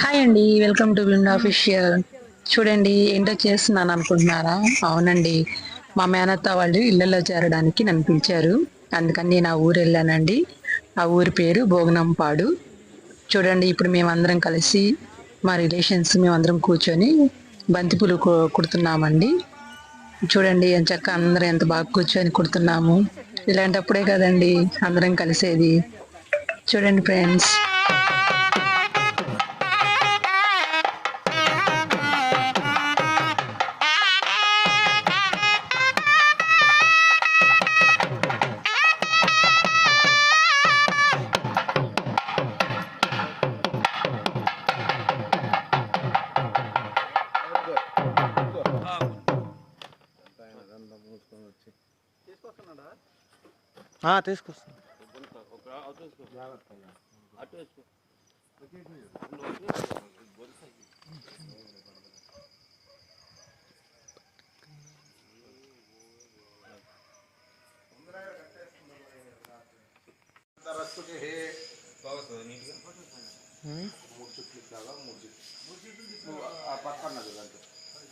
Hi అండి welcome to wind official చూడండి ఏంటో చేస్తున్నాను అనుకుంటున్నారా? అవునండి మా మేనత్త వాళ్ళు ఇళ్ళలో చేరడానికి నన్ను పిలిచారు. అందుకని నేను ఆ ఊరు వెళ్ళానండి. ఆ ఊరి పేరు భోగనంపాడు. చూడండి ఇప్పుడు మేమందరం కలిసి మా రిలేషన్స్ మేమందరం కూర్చొని బంతిపూలు కు- కుడుతున్నామండి. చూడండి ఎంత చక్క అందరం ఎంత బాగా కూర్చొని కుడుతున్నాము. ఇలాంటప్పుడే కదండి అందరం కలిసేది. చూడండి ఫ్రెండ్స్ हाँ तो इसको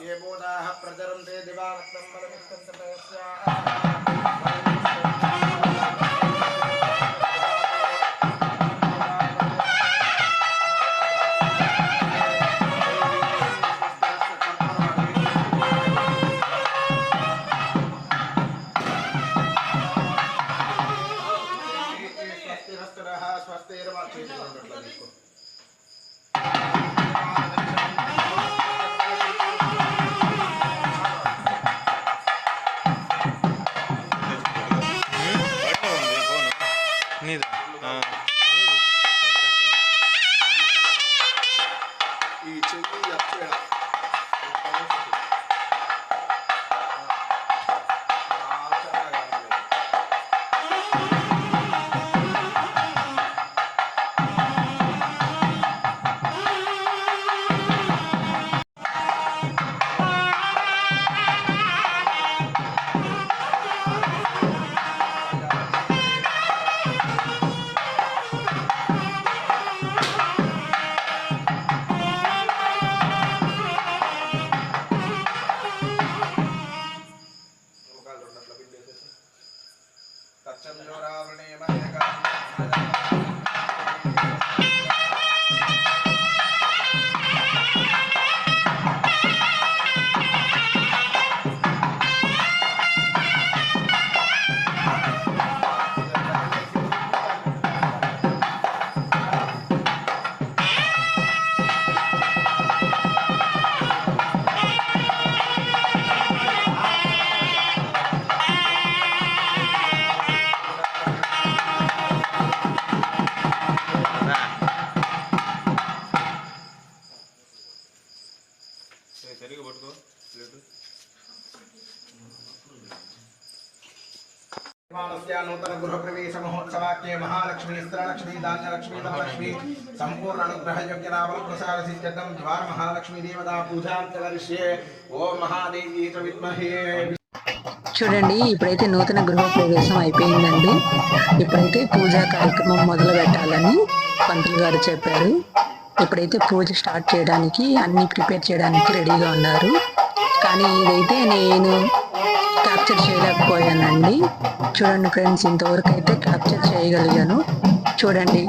ये बोधा प्रजरन्ते दिवारक्तं बलमिष्टन्तपयस्याः అనుగ్రహ యోగ్య ద్వార మహాలక్ష్మి దేవతా ఓం మహాదేవి చ విద్మహే. చూడండి ఇప్పుడైతే నూతన గృహ ప్రవేశం అయిపోయిందండి. ఇప్పుడైతే పూజా కార్యక్రమం మొదలు పెట్టాలని పంతులు గారు చెప్పారు. ఇప్పుడైతే పూజ స్టార్ట్ చేయడానికి అన్ని ప్రిపేర్ చేయడానికి రెడీగా ఉన్నారు. కానీ ఇదైతే నేను క్యాప్చర్ చేయలేకపోయానండి. చూడండి ఫ్రెండ్స్ ఇంతవరకు అయితే క్యాప్చర్ చేయగలిగాను. చూడండి.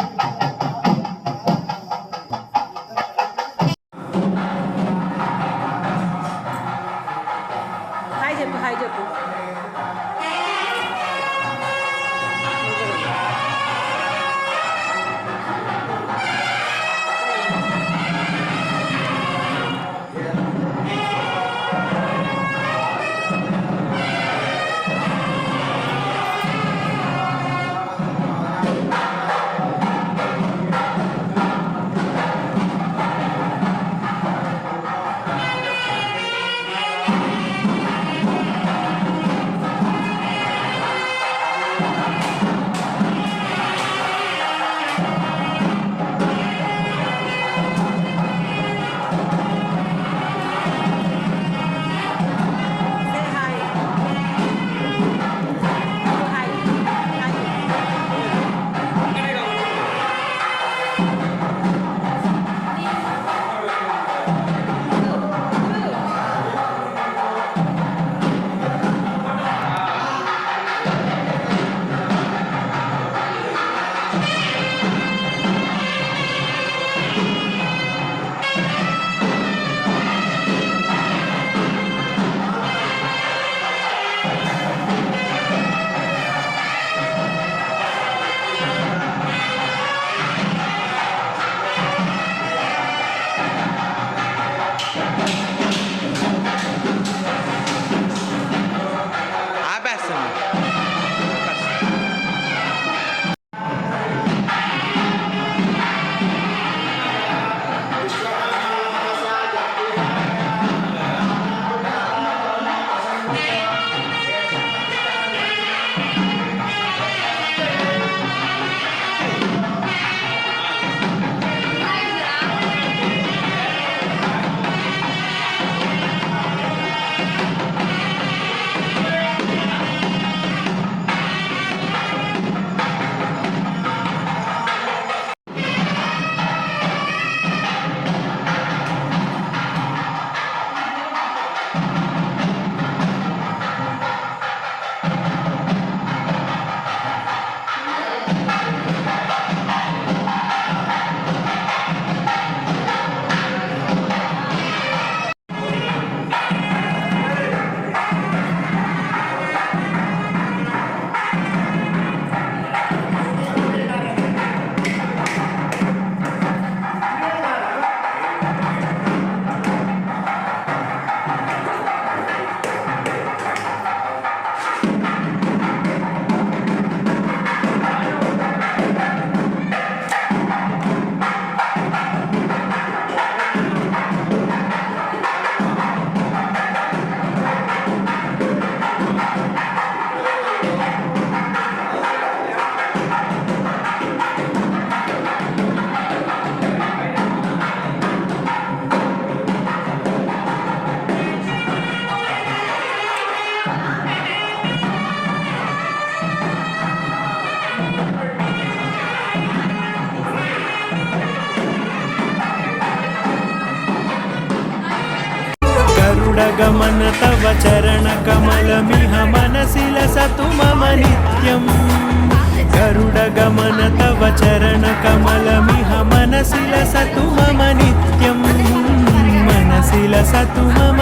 तुम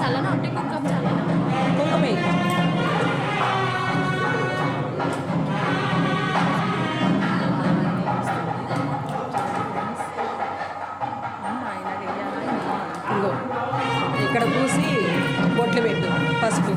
చల్లన ఉంటే కుంకం చల్లన కుంకుమే ఇదిగో ఇక్కడ పూసి బొట్లు పెట్టు పసుపు.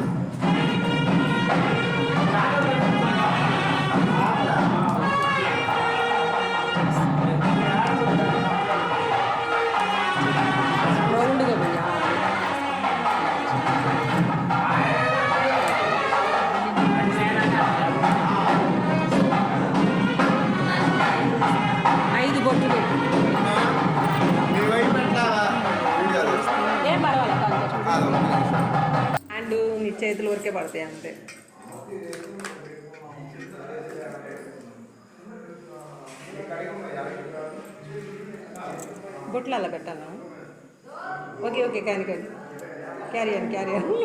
బొట్లు అలా పెట్టాలా? Okay okay carry carry carry అని క్యారీ అని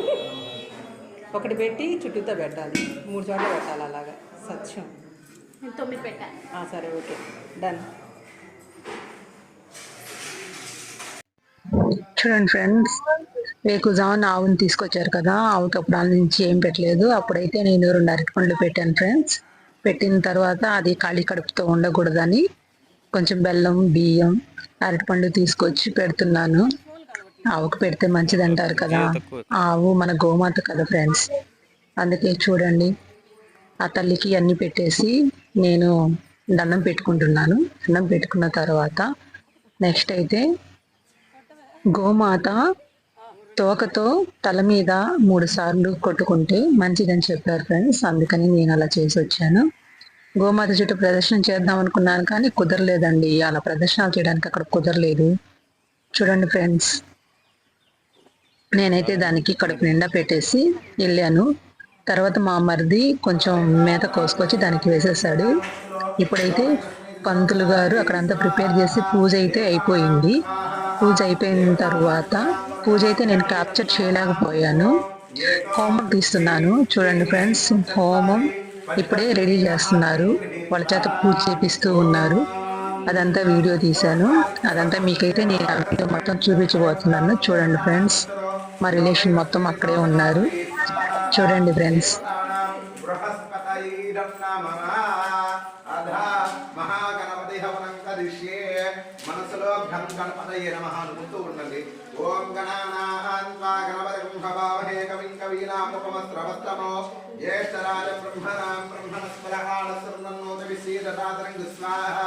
ఒకటి పెట్టి చుట్టూతో పెట్టాలి. మూడు చోట్ల పెట్టాలి అలాగా. సత్యం. తొమ్మిది పెట్టాను ఆ, సరే ఓకే. డన్ చూడండి ఫ్రెండ్స్ వేకుజామున ఆవుని తీసుకొచ్చారు కదా ఆవుకి అప్పుడు దాని నుంచి ఏం పెట్టలేదు. అప్పుడైతే నేను రెండు అరటి పండ్లు పెట్టాను ఫ్రెండ్స్ పెట్టిన తర్వాత అది ఖాళీ కడుపుతో ఉండకూడదని కొంచెం బెల్లం బియ్యం అరటిపండు తీసుకొచ్చి పెడుతున్నాను. ఆవుకు పెడితే మంచిది అంటారు కదా. ఆవు మన గోమాత కదా ఫ్రెండ్స్ అందుకే చూడండి ఆ తల్లికి అన్ని పెట్టేసి నేను దండం పెట్టుకుంటున్నాను. దండం పెట్టుకున్న తర్వాత నెక్స్ట్ అయితే గోమాత తోకతో తల మీద మూడు సార్లు కొట్టుకుంటే మంచిదని చెప్పారు ఫ్రెండ్స్. అందుకని నేను అలా చేసి వచ్చాను. గోమాత చుట్టూ ప్రదర్శన చేద్దాం అనుకున్నాను కానీ కుదరలేదండి. అలా ప్రదర్శనలు చేయడానికి అక్కడ కుదరలేదు. చూడండి ఫ్రెండ్స్. నేనైతే దానికి కడుపు నిండా పెట్టేసి వెళ్ళాను. తర్వాత మా మరిది కొంచెం మేత కోసుకొచ్చి దానికి వేసేసాడు ఇప్పుడైతే పంతులు గారు అక్కడంతా ప్రిపేర్ చేసి పూజ అయితే అయిపోయింది. పూజ అయిపోయిన తర్వాత పూజ అయితే నేను క్యాప్చర్ చేయలేకపోయాను. హోమం తీస్తున్నాను. చూడండి ఫ్రెండ్స్ హోమం ఇప్పుడే రెడీ చేస్తున్నారు. వాళ్ళ చేత పూజ చేపిస్తూ ఉన్నారు. అదంతా వీడియో తీశాను. అదంతా మీకైతే నేను వీడియో మొత్తం చూపించబోతున్నాను. చూడండి ఫ్రెండ్స్ మా రిలేషన్ మొత్తం అక్కడే ఉన్నారు. చూడండి ఫ్రెండ్స్ జ్యేష్ఠరాజ బ్రహ్మణాం బ్రహ్మణస్పరహాణస్వర్ణన్నోత విశీదరాతరంగ స్వాహా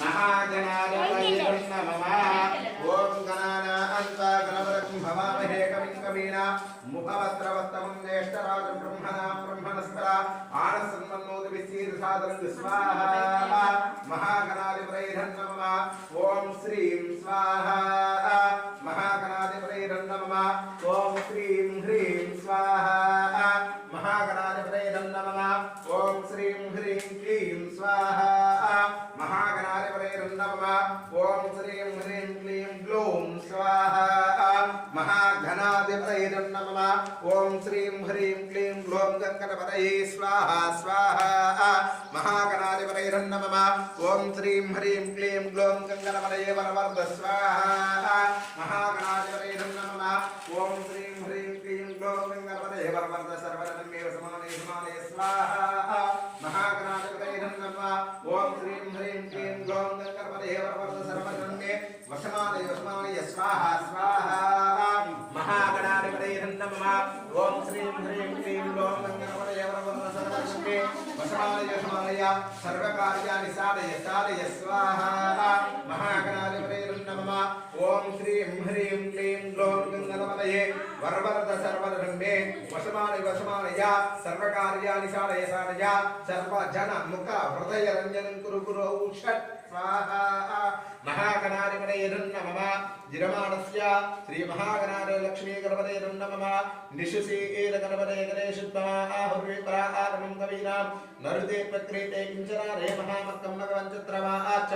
మహాగణాధిపతైరం నమః ఓం గణానాన్వా గణపతి భవామహే కవిం కవీనా ముఖవస్త్రవస్తమం జ్యేష్ఠరాజం బ్రహ్మణా బ్రహ్మణస్పర మహాఘనాధిపతైరం నమః ఓం శ్రీం హ్రీం క్లీం గ్లూం గంగణపతయే స్వాహా స్వాహా మహాగణాధిపతైరం నమః ఓం శ్రీం హ్రీం క్లీం గ్లూం గంగణపతయే వరవర్ధ స్వాహా మహాగణాధిపతైరం నమః ఓం శ్రీం హ్రీం క్లీం గ్లూం గంగణపతయే వరవర్ధ సర్వరమే సమానే సమానే స్వాహా మహాగణాధిపతైరం నమః ఓం శ్రీం హ్రీం క్లీం గ్లూం గంగణపతయే వరవర్ధ సర్వరమే నమః ఓం శ్రీం హ్రీం క్లీం లోం గంగనపదయ వరవరద సర్వశక్తి వసమాలయ సమాలయ సర్వకార్యాన్ని సాధయ సాధయ స్వాహ మహాగణాధిపతే నమ ఓం శ్రీం హ్రీం క్లీం లోం గంగనపదయే వరవరద సర్వదండే వసమాలయ వసమాలయ సర్వకార్యాన్ని సాధయ సాధయ సర్వ జన ముఖ హృదయ రంజనం కురు కురు ఔషట్ స్వాహా మహాగణాధిపతే జిరమాణస్య శ్రీ మహాగణాధి లక్ష్మీ గణపతే నమః నిశుసీల గణపతే గణేశుద్మా కవీనాం నరుదే ప్రక్రీతే కించన మహామక్కం భగవంచత్రమా ఆచ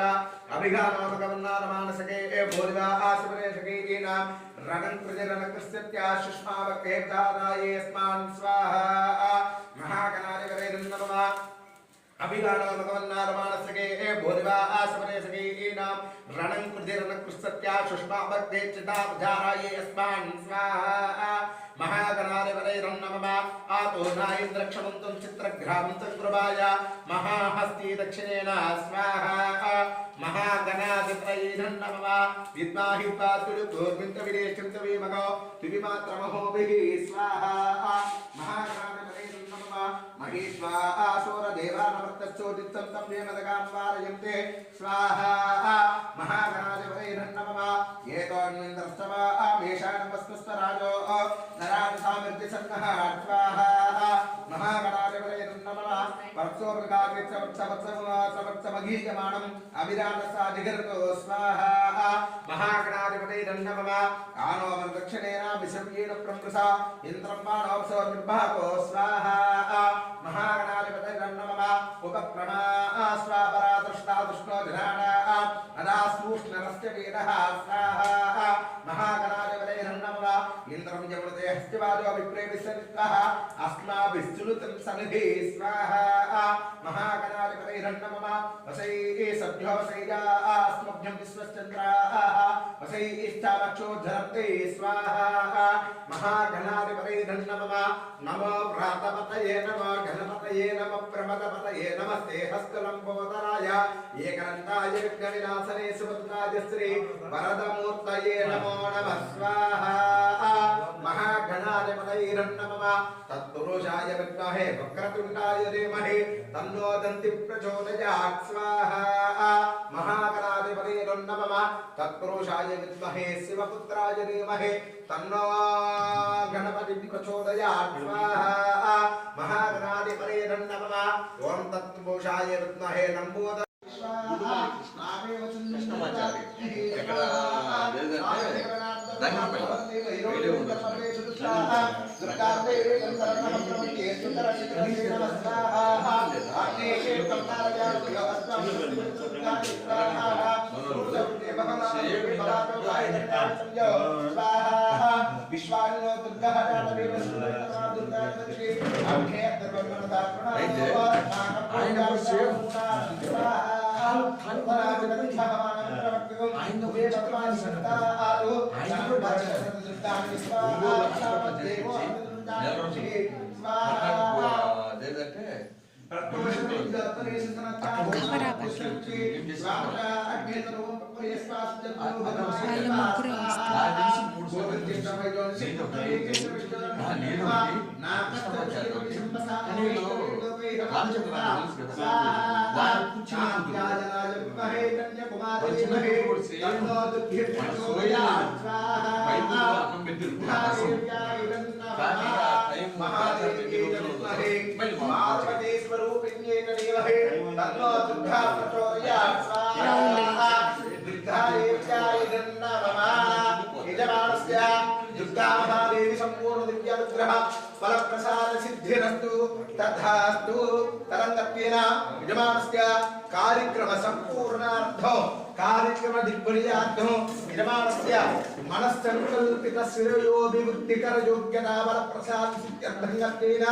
రణం కృజరణ కృష్యత్యాశుష్మావకేతారాయేస్మాన్ స్వాహా. మహాగణాధిపతే నమః అభిగానమగవన్నారమానసకే భూరివా రణం కృధిరణ కృస్తత్యా సుష్మా భక్తే చితాబ్ధారాయే అస్మాన్ స్వాహా మహాగణాధిపతైరం నమః ఆతో నాయింద్రక్షమంతం చిత్రగ్రామంతం కృపాయ మహాహస్తి దక్షిణేన స్వాహా మహాగణాధిపతైరం నమః విద్మాహి పాతుడు గోర్మింత విదేశంత వీమగో తువిమాత్రమహోభిః స్వాహా మహాగణాధిపతైరం నమః మహేశ్వా ఆసోర దేవానవర్తచ్చోదిత్తం తం వేమదగాం వారయంతే. స్వాహా మహాగణాధిపతైరం నమః. ఏతోన్నింద్రస్తవా మేషానమస్మస్తరాజో నరాజ సామర్థ్య సన్నః స్వాహా మహాగణాధిపతైరం నమః వర్షోపకాగ్రవత్సవత్సమగీయమానం అవిరాటసాధిగర్గో స్వాహా మహాగణాధిపతైరం నమః ఆనోమం దక్షిణేన విశ్రవ్యేణ ప్రమృష ఇంద్రం బాణోప్సవ నిర్భాగో స్వాహా మహాగణాధిపతైరం నమః ఉపప్రమా స్వాపరా దృష్టా దృష్టో ధిరాణ అదాస్మూష్ణరస్య వేదః స్వాహా మహాగణాధిపతైరం నమః ఇంద్రం యమునతే హస్తివాదో విప్రేమిస్సనిత్వః అస్మాభిశ్చునుతం సనిధి స్వాహా महाकनादिपतैरन्नमम वसैः सभ्यो वसैरास्मभ्यं विश्वश्चन्द्राः। वसैश्चामक्षोद्धरन्ते स्वाहा। వసై ఇష్టాలక్షోద్ధరంతే స్వాహా మహాగణాధిపతైరం నమః నమో వ్రాతపతయే నమో గణపతయే నమ ప్రమదపతయే నమస్తే హస్తలంబోదరాయ ఏకనందాయ విఘ్న వినాశనే సుమతాయ శ్రీ వరదమూర్తయే నమో నమః. స్వాహా. మహాగణాధిపతైరం నమః తత్పురుషాయ విద్మహే వక్రతుండాయ ధీమహి తన్నో దంతి ప్రచోదయాత్. తన్నో గణపతి ప్రచోదయాత్ స్వాహా నమః ఓం తత్పురుషాయ విద్మహే నంబోద. స్వాహ. లేదంటే రంగంపల్లి. వేరే ఉండొచ్చు. విశ్వానిలో దుర్గా అయితే ఆయన తెలుసు కదా. వాళ్ళు చిన్న కూతురు. వాళ్ళు చిన్న కూతురు కూడా దివ్యానుగ్రహ ఫల ప్రసాద సిద్ధిరస్తు తథాస్తు తరంగత్వేన యజమానస్య కార్యక్రమ సంపూర్ణార్థం కార్యక్రమ దిగ్విజయార్థం యజమానస్య మనస్సంకల్పిత శిరయోభివృద్ధికర యోగ్యతా బల ప్రసాద సిద్ధ్యర్థంగత్వేన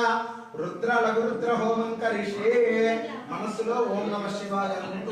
రుద్ర లఘు రుద్ర హోమం కరిష్యే మనస్సులో ఓం నమ శివాయ అంటూ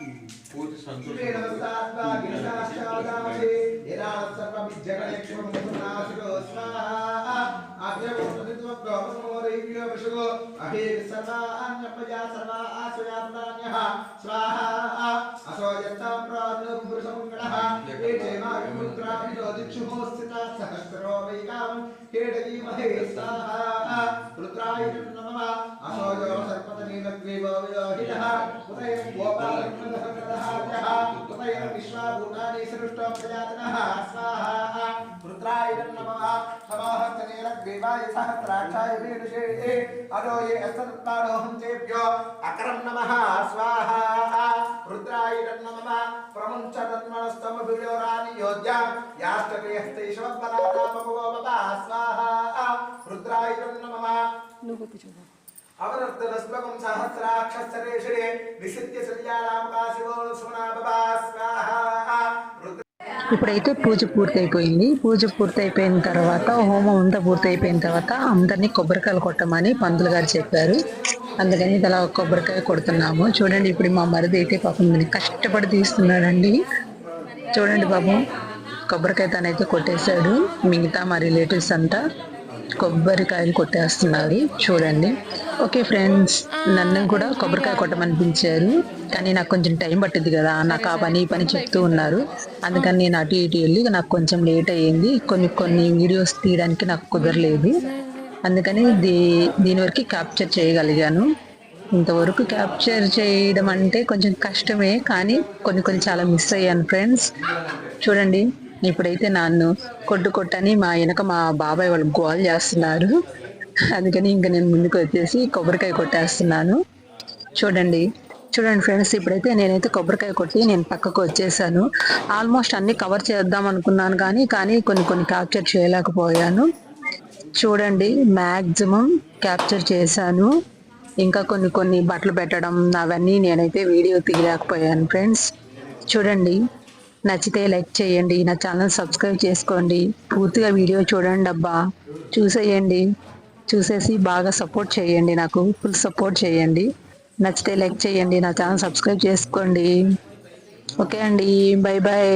పూర్తి రుద్రాయ నమ అసోజో సర్ప नीलग्रीवाविदाहिनः उदयं गोपालकृष्णसङ्गदः उदयं विश्वाभूतानि सृष्टोपजातनः स्वाहा रुद्राय नमः समाहस्तनीलग्रीवाय सहस्राक्षाय वीडुषे अदो ये अस्तत्पादोऽहं तेभ्यो अकरं नमः स्वाहा रुद्राय नमः प्रमुञ्च तन्मनस्तमभियोरानि योध्या याष्टगृहस्तैषवत्परातामभवो स्वाहा रुद्राय नमः అవనర్తనస్మకం సహస్రాక్షరేషడే నిసిత్య ఇప్పుడైతే పూజ పూర్తయిపోయింది. పూజ పూర్తయిపోయిన తర్వాత హోమం అంతా పూర్తయిపోయిన తర్వాత అందరినీ కొబ్బరికాయలు కొట్టమని పంతులు గారు చెప్పారు. అందుకని ఇలా కొబ్బరికాయ కొడుతున్నాము. చూడండి ఇప్పుడు మా మరిది అయితే పాపం కష్టపడి తీస్తున్నాడండి. చూడండి బాబు కొబ్బరికాయ తనైతే కొట్టేశాడు. మిగతా మా రిలేటివ్స్ అంతా కొబ్బరికాయలు కొట్టేస్తున్నారు. చూడండి. ఓకే ఫ్రెండ్స్ నన్ను కూడా కొబ్బరికాయ కొట్టమనిపించారు. కానీ నాకు కొంచెం టైం పట్టింది కదా. నాకు ఆ పని ఈ పని చెప్తూ ఉన్నారు. అందుకని నేను అటు ఇటు వెళ్ళి నాకు కొంచెం లేట్ అయ్యింది. కొన్ని కొన్ని వీడియోస్ తీయడానికి నాకు కుదరలేదు. అందుకని దీ దీని వరకు క్యాప్చర్ చేయగలిగాను. ఇంతవరకు క్యాప్చర్ చేయడం అంటే కొంచెం కష్టమే. కానీ కొన్ని కొన్ని చాలా మిస్ అయ్యాను ఫ్రెండ్స్. చూడండి. ఇప్పుడైతే నన్ను కొట్టు కొట్టని మా వెనక మా బాబాయ్ వాళ్ళు గోల్ చేస్తున్నారు. అందుకని ఇంకా నేను ముందుకు వచ్చేసి కొబ్బరికాయ కొట్టేస్తున్నాను. చూడండి చూడండి ఫ్రెండ్స్ ఇప్పుడైతే నేనైతే కొబ్బరికాయ కొట్టి నేను పక్కకు వచ్చేసాను. ఆల్మోస్ట్ అన్ని కవర్ చేద్దాం అనుకున్నాను కానీ కానీ కొన్ని కొన్ని క్యాప్చర్ చేయలేకపోయాను. చూడండి మ్యాక్సిమం క్యాప్చర్ చేశాను. ఇంకా కొన్ని కొన్ని బట్టలు పెట్టడం అవన్నీ నేనైతే వీడియో తీయలేకపోయాను ఫ్రెండ్స్. చూడండి నచ్చితే లైక్ చేయండి నా ఛానల్ సబ్స్క్రైబ్ చేసుకోండి. పూర్తిగా వీడియో చూడండి అబ్బా. చూసేయండి. చూసేసి బాగా సపోర్ట్ చేయండి నాకు. ఫుల్ సపోర్ట్ చేయండి. నచ్చితే లైక్ చేయండి నా ఛానల్ సబ్స్క్రైబ్ చేసుకోండి. ఓకే అండి. Bye bye